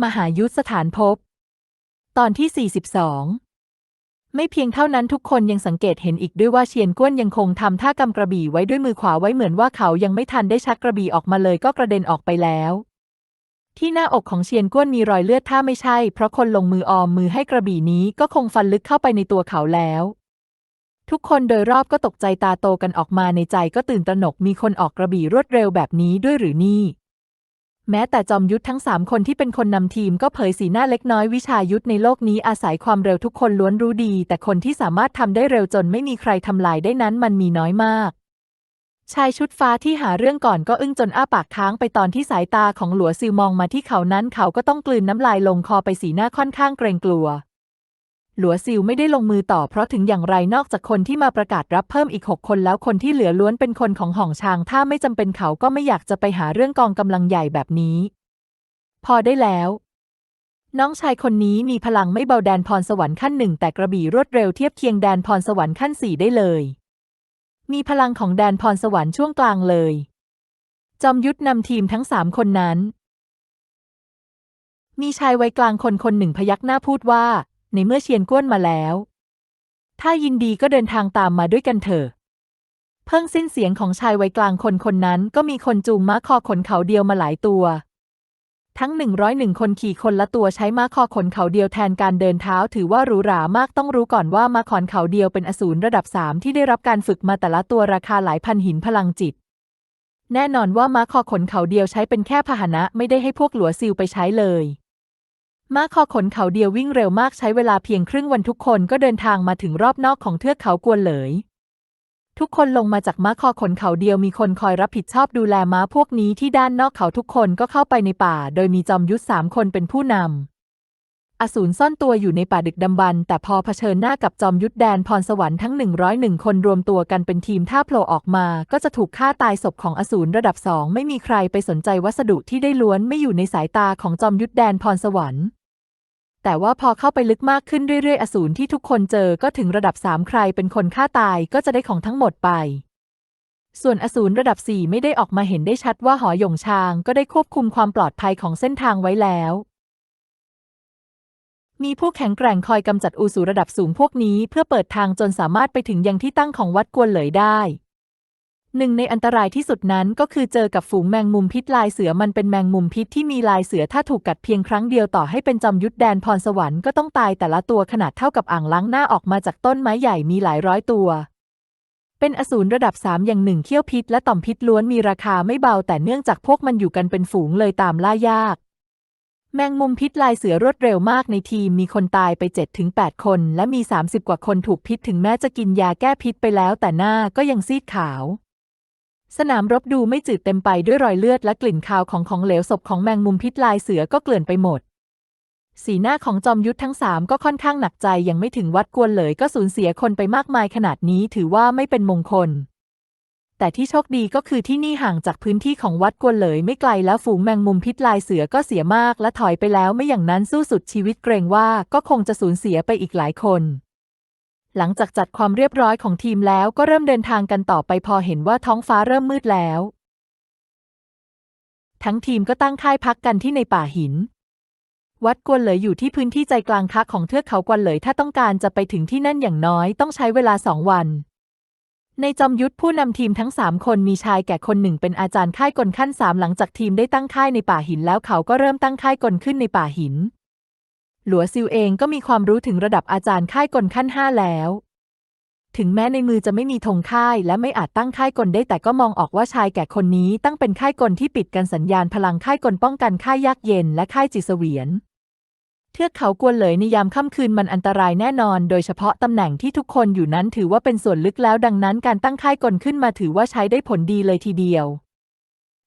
มหายุทธสถานภพตอนที่ 42 ไม่เพียงเท่านั้นทุกคนยังสังเกตเห็นอีกด้วยว่าเชียนก้วนยังคงทำท่ากำกระบี่ไว้ด้วยมือขวาไว้เหมือนว่าเขายังไม่ทันได้ชักกระบี่ออกมาเลยก็กระเด็นออกไปแล้ว ที่หน้าอกของเชียนก้วนมีรอยเลือดถ้าไม่ใช่ เพราะคนลงมือออมมือให้กระบี่นี้ก็คงฟันลึกเข้าไปในตัวเขาแล้ว ทุกคนโดยรอบก็ตกใจตาโตกันออกมาในใจก็ตื่นตระหนกมีคนออกกระบี่รวดเร็วแบบนี้ด้วยหรือนี่ แม้แต่จอมยุทธทั้งสามคนที่เป็นคนนำทีมก็เผยสีหน้าเล็กน้อยวิชายุทธในโลกนี้อาศัยความเร็วทุกคนล้วนรู้ดี แต่คนที่สามารถทำได้เร็วจนไม่มีใครทำลายได้นั้นมันมีน้อยมากชายชุดฟ้าที่หาเรื่องก่อนก็อึ้งจนอ้าปากค้างไปตอนที่สายตาของหลัวซิวมองมาที่เขานั้นเขาก็ต้องกลืนน้ำลายลงคอไปสีหน้าค่อนข้างเกรงกลัว หลัวซิวไม่ได้ลงมือต่อเพราะถึงอย่างไรนอกจากคนที่มาประกาศรับเพิ่มอีกหกคนแล้วคนที่เหลือล้วนเป็นคนของห่องชาง ถ้าไม่จำเป็นเขาก็ไม่อยากจะไปหาเรื่องกองกำลังใหญ่แบบนี้ พอได้แล้ว น้องชายคนนี้มีพลังไม่เบาแดนพรสวรรค์ขั้นหนึ่งแต่กระบี่รวดเร็วเทียบเคียงแดนพรสวรรค์ขั้นสี่ได้เลย มีพลังของแดนพรสวรรค์ช่วงกลางเลย จอมยุทธนำทีมทั้งสามคนนั้น มีชายวัยกลางคนคนหนึ่งพยักหน้าพูดว่า ในเมื่อเชียนก้วนมาแล้ว ถ้ายินดีก็เดินทางตามมาด้วยกันเถอะ เพิ่งสิ้นเสียงของชายวัยกลางคนคนนั้นก็มีคนจูงม้าคอขนเขาเดียวมาหลายตัว ทั้ง101คนขี่คนละตัวใช้ม้าคอขนเขาเดียวแทนการเดินเท้าถือว่าหรูหรามากต้องรู้ก่อนว่าม้าขอนเขาเดียวเป็นอสูรระดับ3ที่ได้รับการฝึกมาแต่ละตัวราคาหลายพันหินพลังจิตแน่นอนว่าม้าคอขนเขาเดียวใช้เป็นแค่พาหนะไม่ได้ให้พวกหลัวซิลไปใช้เลย ม้าคอขนเขาเดียววิ่งเร็วมากใช้เวลาเพียงครึ่งวันทุกคนก็เดินทางมาถึงรอบนอกของเทือกเขากวนเหลย ทุกคนลงมาจากม้าคอขนเขาเดียวมีคนคอยรับผิดชอบดูแลม้าพวกนี้ที่ด้านนอกเขาทุกคนก็เข้าไปในป่า โดยมีจอมยุทธสามคนเป็นผู้นำอสูรซ่อนตัวอยู่ในป่าดึกดำบรรแต่พอเผชิญหน้ากับจอมยุทธแดนพรสวรรค์ทั้ง 101 คนรวมตัวกันเป็นทีมถ้าโผล่ออกมา ก็จะถูกฆ่าตายศพของอสูรระดับสองไม่มีใครไปสนใจวัสดุที่ได้ล้วนไม่อยู่ในสายตาของจอมยุทธแดนพรสวรรค์ แต่ว่าพอเข้าไปลึกมากขึ้นเรื่อยๆ อสูรที่ทุกคนเจอก็ถึงระดับสามใครเป็นคนฆ่าตายก็จะได้ของทั้งหมดไป ส่วนอสูรระดับสี่ไม่ได้ออกมาเห็นได้ชัดว่าหอหยงชางก็ได้ควบคุมความปลอดภัยของเส้นทางไว้แล้ว มีผู้แข็งแกร่งคอยกำจัดอูสูรระดับสูงพวกนี้เพื่อเปิดทางจนสามารถไปถึงยังที่ตั้งของวัดกวนเหลยได้ หนึ่งในอันตรายที่สุดนั้นก็คือเจอกับฝูงแมงมุมพิษลายเสือมันเป็นแมงมุมพิษที่มีลายเสือถ้าถูกกัดเพียงครั้งเดียวต่อให้เป็นจอมยุทธแดนพรสวรรค์ก็ต้องตายแต่ละตัวขนาดเท่ากับอ่างล้างหน้าออกมาจากต้นไม้ใหญ่มีหลายร้อยตัว เป็นอสูรระดับสามอย่างหนึ่งเขี้ยวพิษและต่อมพิษล้วนมีราคาไม่เบาแต่เนื่องจากพวกมันอยู่กันเป็นฝูงเลยตามล่ายาก แมงมุมพิษลายเสือรวดเร็วมากในทีมมีคนตายไป7ถึง8คน และมี 30 กว่าคนถูกพิษถึงแม้จะกินยาแก้พิษไปแล้วแต่หน้าก็ยังซีดขาว สนามรบดูไม่จืดเต็มไปด้วยรอยเลือดและกลิ่นคาวของของเหลวศพของแมงมุมพิษลายเสือก็เกลื่อนไปหมด สีหน้าของจอมยุทธทั้งสามก็ค่อนข้างหนักใจยังไม่ถึงวัดกวนเลยก็สูญเสียคนไปมากมายขนาดนี้ถือว่าไม่เป็นมงคล แต่ที่โชคดีก็คือที่นี่ห่างจากพื้นที่ของวัดกวนเลยไม่ไกลแล้วฝูงแมงมุมพิษลายเสือก็เสียมากและถอยไปแล้วไม่อย่างนั้นสู้สุดชีวิตเกรงว่าก็คงจะสูญเสียไปอีกหลายคน หลังจากจัดความเรียบร้อยของทีมแล้วก็เริ่มเดินทางกันต่อไปพอเห็นว่าท้องฟ้าเริ่มมืดแล้ว ทั้งทีมก็ตั้งค่ายพักกันที่ในป่าหิน วัดกวนเหลยอยู่ที่พื้นที่ใจกลางคักของเทือกเขากวนเหลยถ้าต้องการจะไปถึงที่นั่นอย่างน้อยต้องใช้เวลาสองวันในจอมยุทธผู้นำทีมทั้งสามคนมีชายแก่คนหนึ่งเป็นอาจารย์ค่ายกลขั้นสามหลังจากทีมได้ตั้งค่ายในป่าหินแล้วเขาก็เริ่มตั้งค่ายกลขึ้นในป่าหิน หลัวซิวเองก็มีความรู้ถึงระดับอาจารย์ค่ายกลขั้นห้าแล้ว ถึงแม้ในมือจะไม่มีธงค่ายและไม่อาจตั้งค่ายกลได้แต่ก็มองออกว่าชายแก่คนนี้ตั้งเป็นค่ายกลที่ปิดกันสัญญาณพลังค่ายกลป้องกันค่ายยากเย็นและค่ายจิตเสวียนเทือกเขากวนเหลยในยามค่ำคืนมันอันตรายแน่นอน โดยเฉพาะตำแหน่งที่ทุกคนอยู่นั้นถือว่าเป็นส่วนลึกแล้วดังนั้นการตั้งค่ายกลขึ้นมาถือว่าใช้ได้ผลดีเลยทีเดียว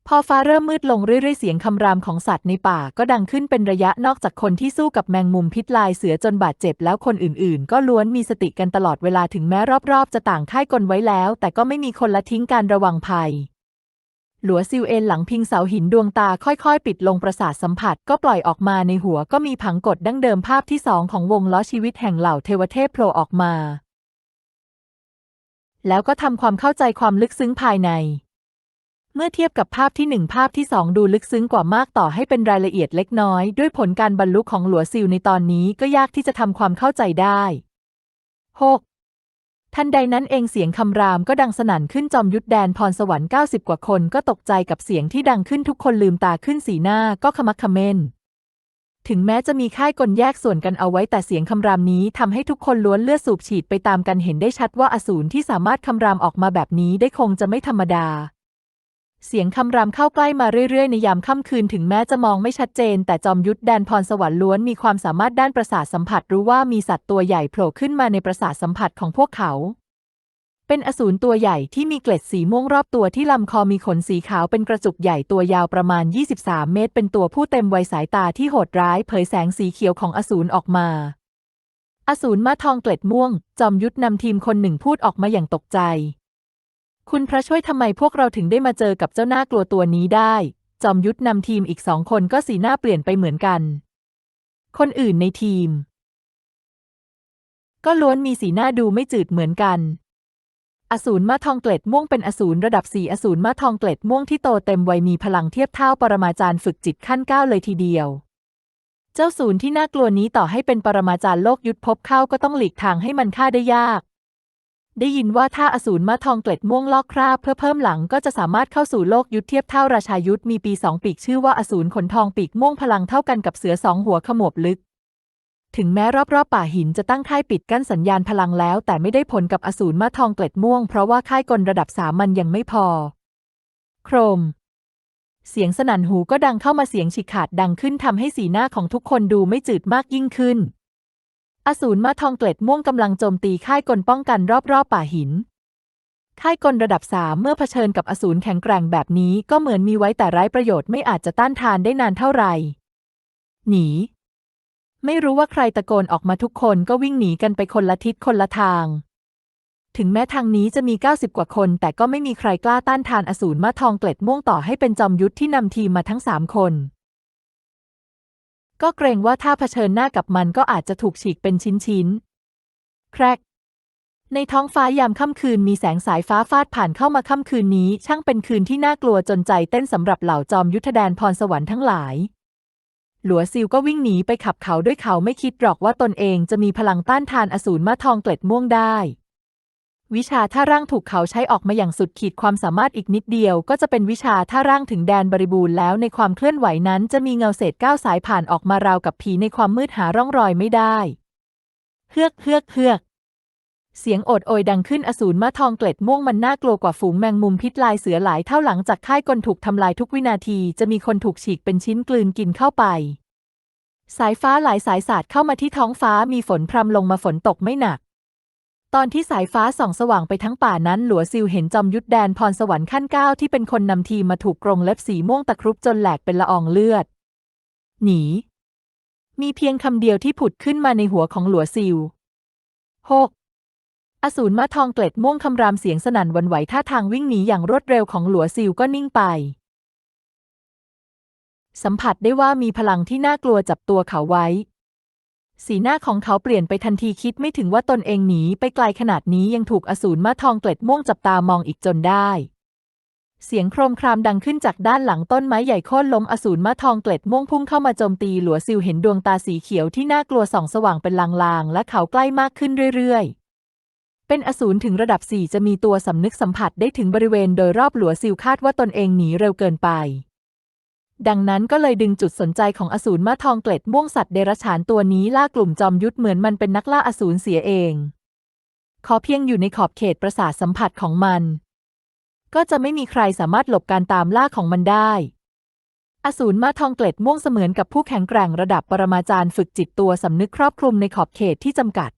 พอฟ้าเริ่มมืดลงเรื่อยๆ เสียงคำรามของสัตว์ในป่าก็ดังขึ้นเป็นระยะนอกจากคนที่สู้กับแมงมุมพิษลายเสือจนบาดเจ็บแล้วคนอื่นๆ ก็ล้วนมีสติกันตลอดเวลาถึงแม้รอบๆ จะต่างค่ายกลไว้แล้ว แต่ก็ไม่มีคนละทิ้งการระวังภัย หลัวซิวเอ็นหลังพิงเสาหินดวงตาค่อยๆ ปิดลงประสาทสัมผัส ก็ปล่อยออกมาในหัวก็มีผังกดดั้งเดิมภาพที่สองของวงล้อชีวิตแห่งเหล่าเทวเทพโผล่ออกมา แล้วก็ทำความเข้าใจความลึกซึ้งภายใน เมื่อเทียบกับภาพที่หนึ่งภาพที่สองดูลึกซึ้งกว่ามากต่อให้เป็นรายละเอียดเล็กน้อย ด้วยผลการบรรลุของหลัวซิลในตอนนี้ก็ยากที่จะทำความเข้าใจได้ 6. ทันใดนั้นเองเสียงคำรามก็ดังสนั่นขึ้นจอมยุทธแดนพรสวรรค์ 90 กว่าคนก็ตกใจกับเสียงที่ดังขึ้นทุกคนลืมตาขึ้นสีหน้าก็ขมักเขม้นถึงแม้จะมีค่ายกลแยกส่วนกันเอาไว้แต่เสียงคำรามนี้ทำให้ทุกคนล้วนเลือดสูบฉีดไปตามกันเห็นได้ชัดว่าอสูรที่สามารถคำรามออกมาแบบนี้ได้คงจะไม่ธรรมดา เสียงคำรามเข้าใกล้มาเรื่อยๆ ในยามค่ำคืนถึงแม้จะมองไม่ชัดเจน แต่จอมยุทธแดนพรสวรรค์ล้วนมีความสามารถด้านประสาทสัมผัสรู้ว่ามีสัตว์ตัวใหญ่โผล่ขึ้นมาในประสาทสัมผัสของพวกเขา เป็นอสูรตัวใหญ่ที่มีเกล็ดสีม่วงรอบตัวที่ลำคอมีขนสีขาวเป็นกระจุกใหญ่ตัวยาวประมาณ 23 เมตร เป็นตัวผู้เต็มวัยสายตาที่โหดร้ายเผยแสงสีเขียวของอสูรออกมา อสูรมาทองเกล็ดม่วง จอมยุทธนำทีมคนหนึ่งพูดออกมาอย่างตกใจ คุณพระช่วยทำไมพวกเราถึงได้มาเจอกับเจ้าหน้ากลัวตัวนี้ได้ จอมยุทธนำทีมอีกสองคนก็สีหน้าเปลี่ยนไปเหมือนกัน คนอื่นในทีม ก็ล้วนมีสีหน้าดูไม่จืดเหมือนกัน อสูรมาทองเกล็ดม่วงเป็นอสูรระดับสี่อสูรมาทองเกล็ดม่วงที่โตเต็มวัยมีพลังเทียบเท่าปรมาจารย์ฝึกจิตขั้นเก้าเลยทีเดียว เจ้าศูนย์ที่น่ากลัวนี้ต่อให้เป็นปรมาจารย์โลกยุทธภพเข้าก็ต้องหลีกทางให้มันฆ่าได้ยาก ได้ยินว่าถ้าอสูรมาทองเกล็ดม่วงลอกคราบเพื่อเพิ่มหลังก็จะสามารถเข้าสู่โลกยุทธเทียบเท่าราชายุทธมีปีสองปีกชื่อว่าอสูรขนทองปีกม่วงพลังเท่ากันกับเสือสองหัวขมวบลึก ถึงแม้รอบๆป่าหินจะตั้งค่ายปิดกั้นสัญญาณพลังแล้ว แต่ไม่ได้ผลกับอสูรมาทองเกล็ดม่วงเพราะว่าค่ายกลระดับสามันยังไม่พอ โครม เสียงสนั่นหูก็ดังเข้ามาเสียงฉีกขาดดังขึ้นทำให้สีหน้าของทุกคนดูไม่จืดมากยิ่งขึ้น อสูรมาทองเกล็ดม่วงกำลังโจมตีค่ายกลป้องกันรอบๆป่าหิน ค่ายกลระดับสามเมื่อเผชิญกับอสูรแข็งแกร่งแบบนี้ก็เหมือนมีไว้แต่ไร้ประโยชน์ไม่อาจจะต้านทานได้นานเท่าไหร่ หนี ไม่รู้ว่าใครตะโกนออกมาทุกคนก็วิ่งหนีกันไปคนละทิศคนละทาง ถึงแม้ทางนี้จะมี 90 กว่าคน แต่ก็ไม่มีใครกล้าต้านทานอสูรมาทองเกล็ดม่วงต่อให้เป็นจอมยุทธที่นำทีมมาทั้งสามคน ก็เกรงว่าถ้าเผชิญหน้ากับมันก็อาจจะถูกฉีกเป็นชิ้นๆ แครก ในท้องฟ้ายามค่ำคืนมีแสงสายฟ้าฟาดผ่านเข้ามาค่ำคืนนี้ ช่างเป็นคืนที่น่ากลัวจนใจเต้นสำหรับเหล่าจอมยุทธแดนพรสวรรค์ทั้งหลาย หลัวซิวก็วิ่งหนีไปขับเขาด้วยเขาไม่คิดหรอกว่าตนเองจะมีพลังต้านทานอสูรมาทองเกล็ดม่วงได้ วิชาท่าร่างถูกเขาใช้ออกมาอย่างสุดขีดความสามารถอีกนิดเดียว ก็จะเป็นวิชาท่าร่างถึงแดนบริบูรณ์แล้วในความเคลื่อนไหวนั้นจะมีเงาเศษก้าวสายผ่านออกมาราวกับผีในความมืดหาร่องรอยไม่ได้เฮือกเฮือกเฮือกเสียงโอดโอยดังขึ้นอสูรมาทองเกล็ดม่วงมันน่ากลัวกว่าฝูงแมงมุมพิษลายเสือหลายเท่าหลังจากค่ายกลถูกทำลายทุกวินาทีจะมีคนถูกฉีกเป็นชิ้นกลืนกินเข้าไป สายฟ้าหลายสายสาดเข้ามาที่ท้องฟ้ามีฝนพรำลงมาฝนตกไม่หนัก ตอนที่สายฟ้าส่องสว่างไปทั้งป่านั้น หลัวซิวเห็นจอมยุทธแดนพรสวรรค์ขั้นเก้าที่เป็นคนนำทีมาถูกกรงเล็บสีม่วงตะครุบจนแหลกเป็นละอองเลือด หนี มีเพียงคำเดียวที่ผุดขึ้นมาในหัวของหลัวซิวหกอสูรมาทองเกล็ดม่วงคำรามเสียงสนั่นวันไหวท่าทางวิ่งหนีอย่างรวดเร็วของหลัวซิวก็นิ่งไป สัมผัสได้ว่ามีพลังที่น่ากลัวจับตัวเขาไว้ สีหน้าของเขาเปลี่ยนไปทันทีคิดไม่ถึงว่าตนเองหนีไปไกลขนาดนี้ยังถูกอสูรมาทองเกล็ดม่วงจับตามองอีกจนได้ เสียงโครมครามดังขึ้นจากด้านหลังต้นไม้ใหญ่โค่นล้มอสูรมาทองเกล็ดม่วงพุ่งเข้ามาโจมตีหลัวซิวเห็นดวงตาสีเขียวที่น่ากลัวส่องสว่างเป็นลางๆ และเขาใกล้มากขึ้นเรื่อยๆเป็นอสูรถึงระดับสี่จะมีตัวสำนึกสัมผัสได้ถึงบริเวณโดยรอบหลัวซิวคาดว่าตนเองหนีเร็วเกินไป ดังนั้นก็เลยดึงจุดสนใจของอสูรมาทองเกล็ดม่วงสัตว์เดรัจฉานตัวนี้ล่ากลุ่มจอมยุทธเหมือนมันเป็นนักล่าอสูรเสียเอง ขอเพียงอยู่ในขอบเขตประสาทสัมผัสของมัน ก็จะไม่มีใครสามารถหลบการตามล่าของมันได้ อสูรมาทองเกล็ดม่วงเสมือนกับผู้แข็งแกร่งระดับปรมาจารย์ฝึกจิตตัวสำนึกครอบคลุมในขอบเขตที่จำกัด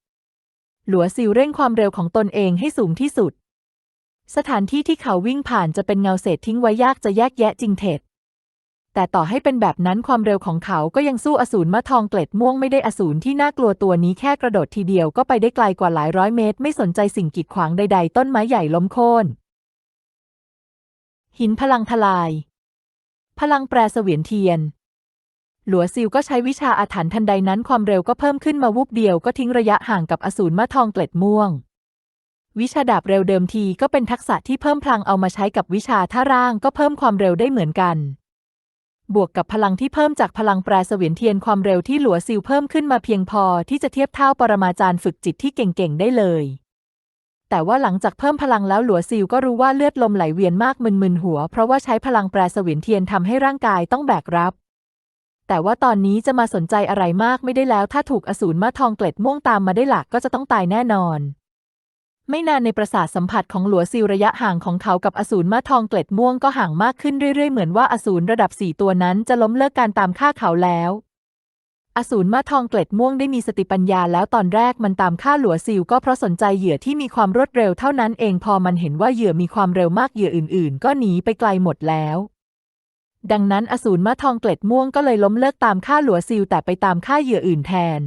หลัวซิวเร่งความเร็วของตนเองให้สูงที่สุด สถานที่ที่เขาวิ่งผ่านจะเป็นเงาเศษทิ้งไว้ยากจะแยกแยะจริงเท็จ แต่ต่อให้เป็นแบบนั้นความเร็วของเขาก็ยังสู้อสูรมะทองเกล็ดม่วงไม่ได้อสูรที่น่ากลัวตัวนี้แค่กระโดดทีเดียวก็ไปได้ไกลกว่าหลายร้อยเมตร ไม่สนใจสิ่งกีดขวางใดๆ ต้นไม้ใหญ่ล้มโค่นหินพลังทลาย พลังแปรเสวียนเทียน หลัวซิวก็ใช้วิชาอาถรรพ์ทันใดนั้นความเร็วก็เพิ่มขึ้นมาวูบเดียวก็ทิ้งระยะห่างกับอสูรมะทองเกล็ดม่วง วิชาดาบเร็วเดิมทีก็เป็นทักษะที่เพิ่มพลังเอามาใช้กับวิชาท่าร่างก็เพิ่มความเร็วได้เหมือนกัน บวกกับพลังที่เพิ่มจากพลังแปรเสวียนเทียนความเร็วที่หลัวซิลเพิ่มขึ้นมาเพียงพอที่จะเทียบเท่าปรมาจารย์ฝึกจิตที่เก่งๆได้เลย แต่ว่าหลังจากเพิ่มพลังแล้วหลัวซิลก็รู้ว่าเลือดลมไหลเวียนมากมึนๆหัว เพราะว่าใช้พลังแปรเสวียนเทียนทำให้ร่างกายต้องแบกรับ แต่ว่าตอนนี้จะมาสนใจอะไรมากไม่ได้แล้ว ถ้าถูกอสูรมาทองเกล็ดม่วงตามมาได้หลักก็จะต้องตายแน่นอน ไม่นานในประสาทสัมผัสของหลัวซิลระยะห่างของเขากับอสูรมาทองเกล็ดม่วงก็ห่างมากขึ้นเรื่อยๆ เหมือนว่าอสูรระดับสี่ตัวนั้นจะล้มเลิกการตามฆ่าเขาแล้ว อสูรมาทองเกล็ดม่วงได้มีสติปัญญาแล้วตอนแรกมันตามฆ่าหลัวซิลก็เพราะสนใจเหยื่อที่มีความรวดเร็วเท่านั้นเองพอมันเห็นว่าเหยื่อมีความเร็วมากเหยื่ออื่น ๆ ก็หนีไปไกลหมดแล้วดังนั้นอสูรมาทองเกล็ดม่วงก็เลยล้มเลิกตามฆ่าหลัวซิลแต่ไปตามฆ่าเหยื่ออื่นแทน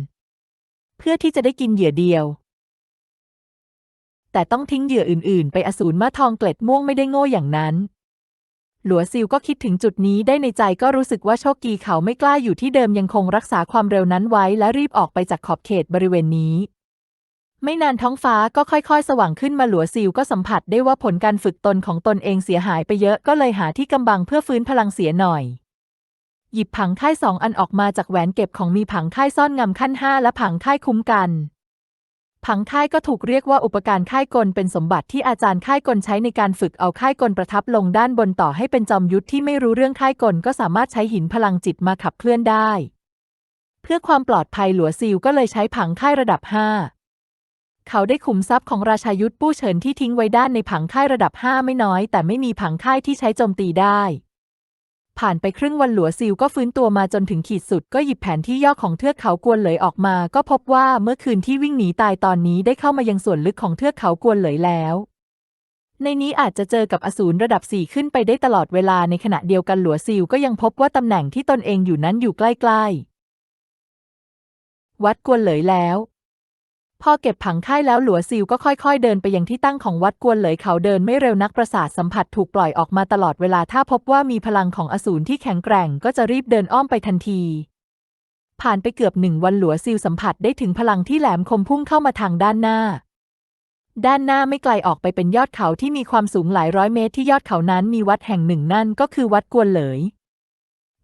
เพื่อที่จะได้กินเหยื่อเดียว แต่ต้องทิ้งเหยื่ออื่นๆ ไปอสูรมาทองเกล็ดม่วงไม่ได้โง่อย่างนั้น หลัวซิลก็คิดถึงจุดนี้ได้ในใจก็รู้สึกว่าโชคกีเขาไม่กล้าอยู่ที่เดิมยังคงรักษาความเร็วนั้นไว้ และรีบออกไปจากขอบเขตบริเวณนี้ ไม่นานท้องฟ้าก็ค่อยๆ สว่างขึ้นมาหลัวซิลก็สัมผัสได้ว่าผลการฝึกตนของตนเองเสียหายไปเยอะก็เลยหาที่กำบังเพื่อฟื้นพลังเสียหน่อยหยิบผังค่ายสองอันออกมาจากแหวนเก็บของมีผังค่ายซ่อนงำขั้นห้าและผังค่ายคุ้มกัน ผังค่ายก็ถูกเรียกว่าอุปการค่ายกลเป็นสมบัติที่อาจารย์ค่ายกลใช้ในการฝึกเอาค่ายกลประทับลงด้านบนต่อให้เป็นจอมยุทธที่ไม่รู้เรื่องค่ายกลก็สามารถใช้หินพลังจิตมาขับเคลื่อนได้ เพื่อความปลอดภัยหลัวซิลก็เลยใช้ผังค่ายระดับห้าเขาได้ขุมทรัพย์ของราชายุทธปู้เฉินที่ทิ้งไว้ด้านในผังค่ายระดับห้าไม่น้อย แต่ไม่มีผังค่ายที่ใช้โจมตีได้ ผ่านไปครึ่งวันหลัวซิลก็ฟื้นตัวมาจนถึงขีดสุด ก็หยิบแผนที่ย่อของเทือกเขากวนเหลยออกมา ก็พบว่าเมื่อคืนที่วิ่งหนีตายตอนนี้ได้เข้ามายังส่วนลึกของเทือกเขากวนเหลยแล้ว ในนี้อาจจะเจอกับอสูรระดับสี่ขึ้นไปได้ตลอดเวลาในขณะเดียวกันหลัวซิลก็ยังพบว่าตำแหน่งที่ตนเองอยู่นั้นอยู่ใกล้ ๆ วัดกวนเหลยแล้ว พอเก็บผังค่ายแล้วหลัวซิลก็ค่อยๆ เดินไปยังที่ตั้งของวัดกวนเหลยเขาเดินไม่เร็วนักประสาทสัมผัสถูกปล่อยออกมาตลอดเวลาถ้าพบว่ามีพลังของอสูรที่แข็งแกร่งก็จะรีบเดินอ้อมไปทันที ผ่านไปเกือบหนึ่งวันหลัวซิลสัมผัสได้ถึงพลังที่แหลมคมพุ่งเข้ามาทางด้านหน้า ด้านหน้าไม่ไกลออกไปเป็นยอดเขาที่มีความสูงหลายร้อยเมตรที่ยอดเขานั้นมีวัดแห่งหนึ่งนั่นก็คือวัดกวนเหลย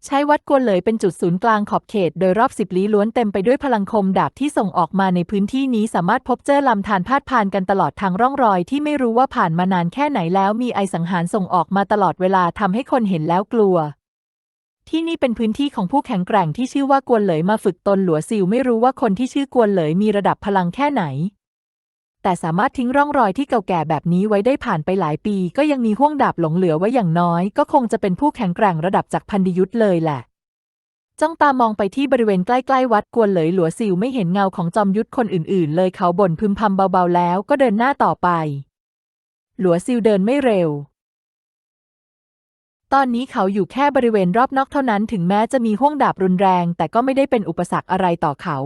ใช้วัดกวนเหลยเป็นจุดศูนย์กลางขอบเขตโดยรอบสิบลี้ล้วนเต็มไปด้วยพลังคมดาบที่ส่งออกมาในพื้นที่นี้สามารถพบเจอลำธารพาดผ่านกันตลอดทางร่องรอยที่ไม่รู้ว่าผ่านมานานแค่ไหนแล้วมีไอสังหารส่งออกมาตลอดเวลาทำให้คนเห็นแล้วกลัว ที่นี่เป็นพื้นที่ของผู้แข็งแกร่งที่ชื่อว่ากวนเหลยมาฝึกตนหลัวซิลไม่รู้ว่าคนที่ชื่อกวนเหลยมีระดับพลังแค่ไหน แต่สามารถทิ้งร่องรอยที่เก่าแก่แบบนี้ไว้ได้ผ่านไปหลายปี ก็ยังมีห่วงดาบหลงเหลือไว้อย่างน้อย ก็คงจะเป็นผู้แข็งแกร่งระดับจากพันธยุทธ์เลยแหละ จ้องตามองไปที่บริเวณใกล้ๆวัดกวนเหลยหลัวซิวไม่เห็นเงาของจอมยุทธคนอื่นๆ เลยเขาบ่นพึมพำเบาๆแล้วก็เดินหน้าต่อไป หลัวซิวเดินไม่เร็วตอนนี้เขาอยู่แค่บริเวณรอบนอกเท่านั้นถึงแม้จะมีห่วงดาบรุนแรง แต่ก็ไม่ได้เป็นอุปสรรคอะไรต่อเขา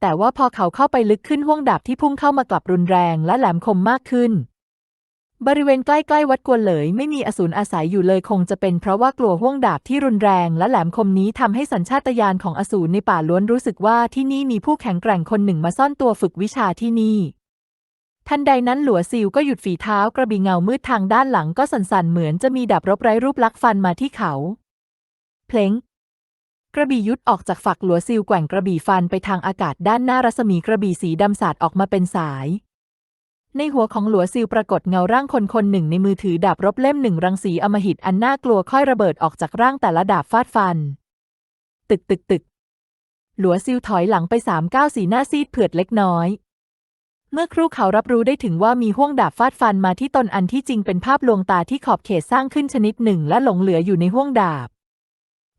แต่ว่าพอเขาเข้าไปลึกขึ้นห่วงดาบที่พุ่งเข้ามากลับรุนแรงและแหลมคมมากขึ้น บริเวณใกล้ๆวัดกวนเหลยไม่มีอสูรอาศัยอยู่เลยคงจะเป็นเพราะว่ากลัวห่วงดาบที่รุนแรงและแหลมคมนี้ทำให้สัญชาตญาณของอสูรในป่าล้วนรู้สึกว่าที่นี่มีผู้แข็งแกร่งคนหนึ่งมาซ่อนตัวฝึกวิชาที่นี่ ทันใดนั้นหลัวซิลก็หยุดฝีเท้ากระบี่เงามืดทางด้านหลังก็สั่นๆเหมือนจะมีดาบรบไร้รูปลักษ์ฟันมาที่เขา เพลง กระบี่ยุดออกจากฝักหลัวซิลแกว่งกระบี่ฟันไปทางอากาศด้านหน้ารัศมีกระบี่สีดำสาดออกมาเป็นสาย ในหัวของหลัวซิลปรากฏเงาร่างคนคนหนึ่งในมือถือดาบรบเล่มหนึ่งรังสีอมหิตอันน่ากลัวค่อยระเบิดออกจากร่างแต่ละดาบฟาดฟัน ตึกตึกตึกหลัวซิลถอยหลังไปสามก้าวสีหน้าซีดเผือดเล็กน้อย เมื่อครู่เขารับรู้ได้ถึงว่ามีห่วงดาบฟาดฟันมาที่ตนอันที่จริงเป็นภาพลวงตาที่ขอบเขตสร้างขึ้นชนิดหนึ่งและหลงเหลืออยู่ในห่วงดาบ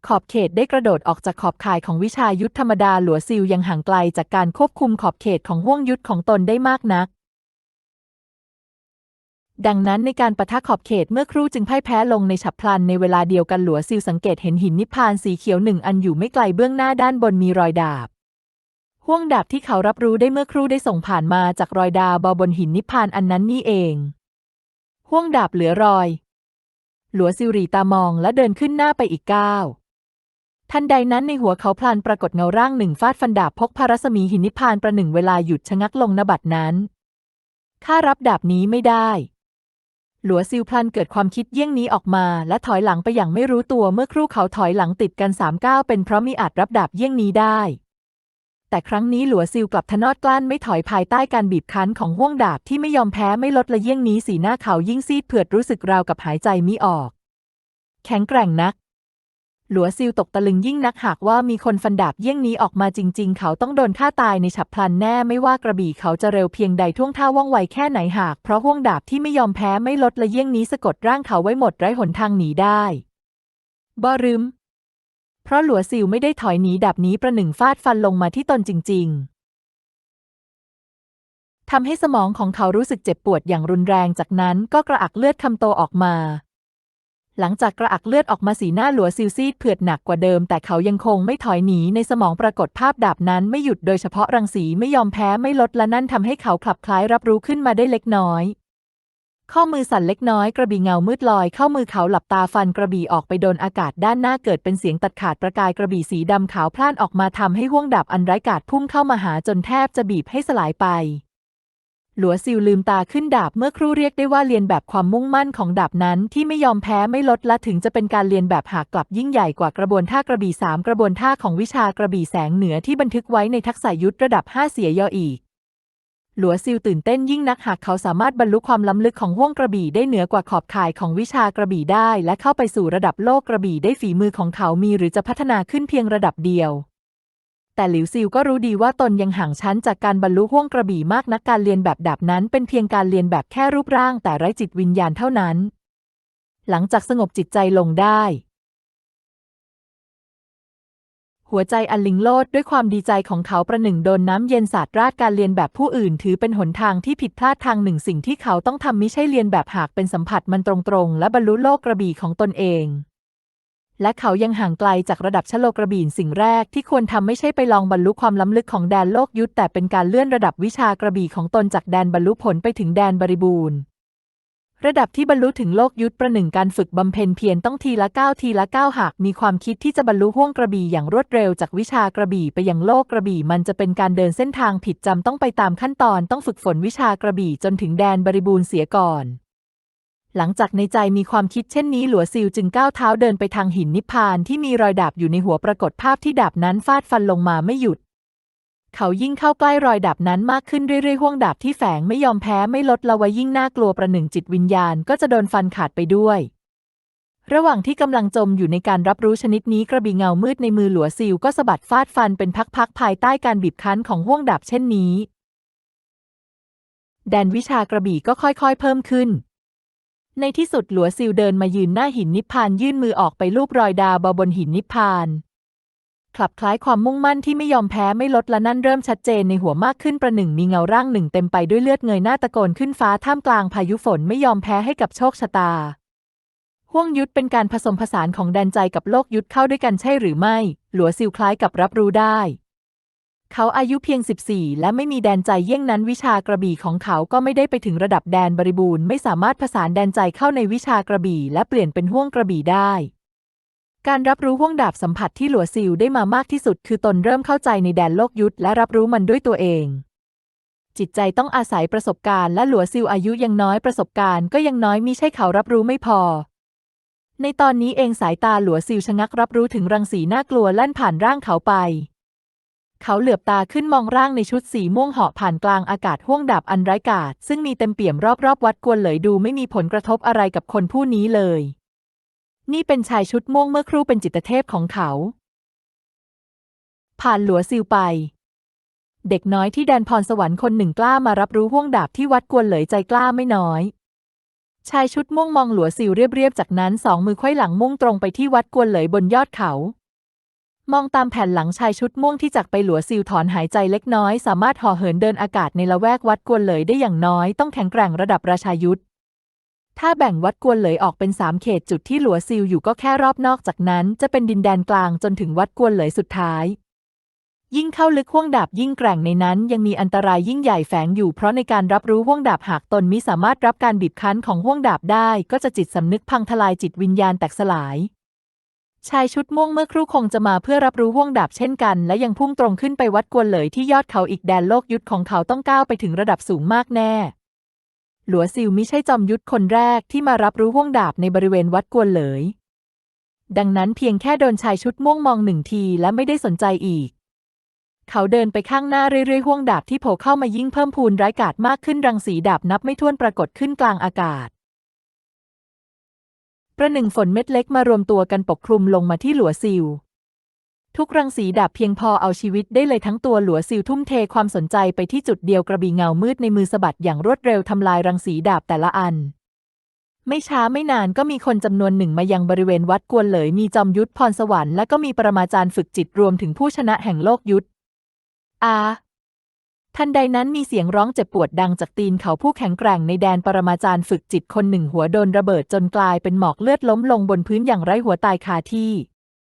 ขอบเขตได้กระโดดออกจากขอบข่ายของวิชายุทธธรรมดาหลัวซิลยังห่างไกลจากการควบคุมขอบเขตของห่วงยุทธของตนได้มากนัก ดังนั้นในการประทะขอบเขตเมื่อครู่จึงพ่ายแพ้ลงในฉับพลันในเวลาเดียวกันหลัวซิลสังเกตเห็นหินนิพพานสีเขียวหนึ่งอันอยู่ไม่ไกลเบื้องหน้าด้านบนมีรอยดาบห่วงดาบที่เขารับรู้ได้เมื่อครู่ได้ส่งผ่านมาจากรอยดาบบนหินนิพพานอันนั้นนี่เองห่วงดาบเหลือรอย หลัวซิลรีตามองและเดินขึ้นหน้าไปอีกก้าว ทันใดนั้นในหัวเขาพลันปรากฏเงาร่างหนึ่งฟาดฟันดาบพกพารัศมีหินนิพานประหนึ่งเวลาหยุดชะงักลงณบัดนั้น ข้ารับดาบนี้ไม่ได้ หลัวซิวพลันเกิดความคิดเยี่ยงนี้ออกมา และถอยหลังไปอย่างไม่รู้ตัวเมื่อครู่เขาถอยหลังติดกันสามก้าวเป็นเพราะมีอาจรับดาบเยี่ยงนี้ได้ แต่ครั้งนี้หลัวซิวกลับทะนอดกลั้นไม่ถอยภายใต้การบีบคั้นของห่วงดาบที่ไม่ยอมแพ้ไม่ลดละเยี่ยงนี้สีหน้าเขายิ่งซีดเผือดรู้สึกราวกับหายใจมิออก แข็งแกร่งนัก หลัวซิลตกตะลึงยิ่งนักหากว่ามีคนฟันดาบเยี่ยงนี้ออกมาจริง ๆ เขาต้องโดนฆ่าตายในฉับพลันแน่ไม่ว่ากระบี่เขาจะเร็วเพียงใดท่วงท่าว่องไวแค่ไหนหาก เพราะห่วงดาบที่ไม่ยอมแพ้ไม่ลดละเยี่ยงนี้สะกดร่างเขาไว้หมดไร้หนทางหนีได้บ่รึม เพราะหลัวซิลไม่ได้ถอยหนีดาบนี้ประหนึ่งฟาดฟันลงมาที่ตนจริง ๆทำให้สมองของเขารู้สึกเจ็บปวดอย่างรุนแรงจากนั้นก็กระอักเลือดคำโตออกมา หลังจากกระอักเลือดออกมาสีหน้าหลัวซิลซีดเผือดหนักกว่าเดิม แต่เขายังคงไม่ถอยหนีในสมองปรากฏภาพดาบนั้นไม่หยุดโดยเฉพาะรังสีไม่ยอมแพ้ไม่ลดและนั่นทำให้เขาคลับคล้ายรับรู้ขึ้นมาได้เล็กน้อย ข้อมือสั่นเล็กน้อยกระบี่เงามืดลอยเข้ามือเขาหลับตาฟันกระบี่ออกไปโดนอากาศด้านหน้าเกิดเป็นเสียงตัดขาดประกายกระบี่สีดำขาวพล่านออกมาทำให้ห่วงดาบอันไร้กาศพุ่งเข้ามาหาจนแทบจะบีบให้สลายไป หลัวซิลลืมตาขึ้นดาบเมื่อครู่เรียกได้ว่าเรียนแบบความมุ่งมั่นของดาบนั้นที่ไม่ยอมแพ้ไม่ลดละถึงจะเป็นการเรียนแบบหากกลับยิ่งใหญ่กว่ากระบวนท่ากระบี่สามกระบวนท่าของวิชากระบี่แสงเหนือที่บันทึกไว้ในทักษะยุทธระดับห้าเสียยออีก หลัวซิลตื่นเต้นยิ่งนักหากเขาสามารถบรรลุความล้ำลึกของห่วงกระบี่ได้เหนือกว่าขอบข่ายของวิชากระบี่ได้ และเข้าไปสู่ระดับโลกกระบี่ได้ฝีมือของเขามีหรือจะพัฒนาขึ้นเพียงระดับเดียว แต่หลิวซิลก็รู้ดีว่าตนยังห่างชั้นจากการบรรลุห่วงกระบี่มากนักการเรียนแบบดาบนั้น เป็นเพียงการเรียนแบบแค่รูปร่างแต่ไร้จิตวิญญาณเท่านั้น หลังจากสงบจิตใจลงได้ หัวใจอันลิงโลดด้วยความดีใจของเขาประหนึ่งโดนน้ำเย็นสาดราดการเรียนแบบผู้อื่น ถือเป็นหนทางที่ผิดพลาดทางหนึ่งสิ่งที่เขาต้องทำมิใช่เรียนแบบหากเป็นสัมผัสมันตรงๆ และบรรลุโลกกระบี่ของตนเอง และเขายังห่างไกลจากระดับชโลกระบี่สิ่งแรกที่ควรทำไม่ใช่ไปลองบรรลุความล้ำลึกของแดนโลกยุทธแต่เป็นการเลื่อนระดับวิชากระบี่ของตนจากแดนบรรลุผลไปถึงแดนบริบูรณ์ระดับที่บรรลุถึงโลกยุทธประหนึ่งการฝึกบำเพ็ญเพียรต้องทีละก้าวทีละก้าวหากมีความคิดที่จะบรรลุห่วงกระบี่อย่างรวดเร็วจากวิชากระบี่ไปยังโลกกระบี่มันจะเป็นการเดินเส้นทางผิดจำต้องไปตามขั้นตอนต้องฝึกฝนวิชากระบี่จนถึงแดนบริบูรณ์เสียก่อน หลังจากในใจมีความคิดเช่นนี้หลัวซิลจึงก้าวเท้าเดินไปทางหินนิพพานที่มีรอยดาบอยู่ในหัวปรากฏภาพที่ดาบนั้นฟาดฟันลงมาไม่หยุด เขายิ่งเข้าใกล้รอยดาบนั้นมากขึ้นเรื่อยๆห่วงดาบที่แฝงไม่ยอมแพ้ไม่ลดละไว้ยิ่งน่ากลัวประหนึ่งจิตวิญญาณก็จะโดนฟันขาดไปด้วย ระหว่างที่กำลังจมอยู่ในการรับรู้ชนิดนี้กระบี่เงามืดในมือหลัวซิลก็สะบัดฟาดฟันเป็นพักๆภายใต้การบีบคั้นของห่วงดาบเช่นนี้ แดนวิชากระบี่ก็ค่อยๆ เพิ่มขึ้น ในที่สุดหลัวซิลเดินมายืนหน้าหินนิพพานยื่นมือออกไปลูบรอยดาวบนหินนิพพานคลับคล้ายความมุ่งมั่นที่ไม่ยอมแพ้ไม่ลดและนั่นเริ่มชัดเจนในหัวมากขึ้นประหนึ่งมีเงาร่างหนึ่งเต็มไปด้วยเลือดเงยหน้าตะโกนขึ้นฟ้าท่ามกลางพายุฝนไม่ยอมแพ้ให้กับโชคชะตาห่วงยุทธเป็นการผสมผสานของแดนใจกับโลกยุทธเข้าด้วยกันใช่หรือไม่ หลัวซิลคล้ายกับรับรู้ได้ เขาอายุเพียง 14 และไม่มีแดนใจเยี่ยงนั้นวิชากระบี่ของเขาก็ไม่ได้ไปถึงระดับแดนบริบูรณ์ไม่สามารถผสานแดนใจเข้าในวิชากระบี่และเปลี่ยนเป็นห่วงกระบี่ได้ การรับรู้ห่วงดาบสัมผัสที่หลัวซิลได้มามากที่สุด คือตนเริ่มเข้าใจในแดนโลกยุทธและรับรู้มันด้วยตัวเอง จิตใจต้องอาศัยประสบการณ์และหลัวซิลอายุยังน้อยประสบการณ์ก็ยังน้อยมิใช่เขารับรู้ไม่พอในตอนนี้เองสายตาหลัวซิลชะงักรับรู้ถึงรังสีน่ากลัวลั่นผ่านร่างเขาไป เขาเหลือบตาขึ้นมองร่างในชุดสีม่วงเหาะผ่านกลางอากาศห่วงดาบอันไร้กาศ ซึ่งมีเต็มเปี่ยมรอบๆวัดกวนเหลยดูไม่มีผลกระทบอะไรกับคนผู้นี้เลย นี่เป็นชายชุดม่วงเมื่อครู่เป็นจิตเทพของเขา ผ่านหลัวซิลไป เด็กน้อยที่แดนพรสวรรค์คนหนึ่งกล้ามารับรู้ห่วงดาบที่วัดกวนเหลยใจกล้าไม่น้อยชายชุดม่วงมองหลัวซิลเรียบๆ จากนั้นสองมือไขว้หลังมุ่งตรงไปที่วัดกวนเหลยบนยอดเขา มองตามแผ่นหลังชายชุดม่วงที่จากไปหลัวซิลถอนหายใจเล็กน้อย สามารถห่อเหินเดินอากาศในละแวกวัดกวนเหลยได้อย่างน้อยต้องแข็งแกร่งระดับราชายุทธถ้าแบ่งวัดกวนเหลยออกเป็นสามเขตจุดที่หลัวซิลอยู่ก็แค่รอบนอกจากนั้น จะเป็นดินแดนกลางจนถึงวัดกวนเหลยสุดท้าย ยิ่งเข้าลึกห่วงดาบยิ่งแกร่งในนั้นยังมีอันตรายยิ่งใหญ่แฝงอยู่เพราะในการรับรู้ห่วงดาบหากตนมิสามารถรับการบีบคั้นของห่วงดาบได้ ก็จะจิตสำนึกพังทลายจิตวิญญาณแตกสลาย ชายชุดม่วงเมื่อครู่คงจะมาเพื่อรับรู้ห่วงดาบเช่นกัน และยังพุ่งตรงขึ้นไปวัดกวนเหลยที่ยอดเขาอีกแดนโลกยุทธของเขาต้องก้าวไปถึงระดับสูงมากแน่ หลัวซิวมิใช่จอมยุทธคนแรกที่มารับรู้ห่วงดาบในบริเวณวัดกวนเหลย ดังนั้นเพียงแค่โดนชายชุดม่วงมองหนึ่งทีและไม่ได้สนใจอีก เขาเดินไปข้างหน้าเรื่อยๆห่วงดาบที่โผล่เข้ามายิ่งเพิ่มพูนร้ายกาจมากขึ้นรังสีดาบนับไม่ถ้วนปรากฏขึ้นกลางอากาศ ประหนึ่งฝนเม็ดเล็กมารวมตัวกันปกคลุมลงมาที่หลัวซิวทุกรังสีดาบเพียงพอเอาชีวิตได้เลยทั้งตัวหลัวซิวทุ่มเทความสนใจไปที่จุดเดียวกระบี่เงามืดในมือสะบัดอย่างรวดเร็วทำลายรังสีดาบแต่ละอัน ไม่ช้าไม่นานก็มีคนจำนวนหนึ่งมายังบริเวณวัดกวนเหลยมีจอมยุทธพรสวรรค์และก็มีปรมาจารย์ฝึกจิตรวมถึงผู้ชนะแห่งโลกยุทธอา ทันใดนั้นมีเสียงร้องเจ็บปวดดังจากตีนเขาผู้แข็งแกร่งในแดนปรมาจารย์ฝึกจิตคนหนึ่งหัวโดนระเบิดจนกลายเป็นหมอกเลือดล้มลงบนพื้นอย่างไร้หัวตายคาที่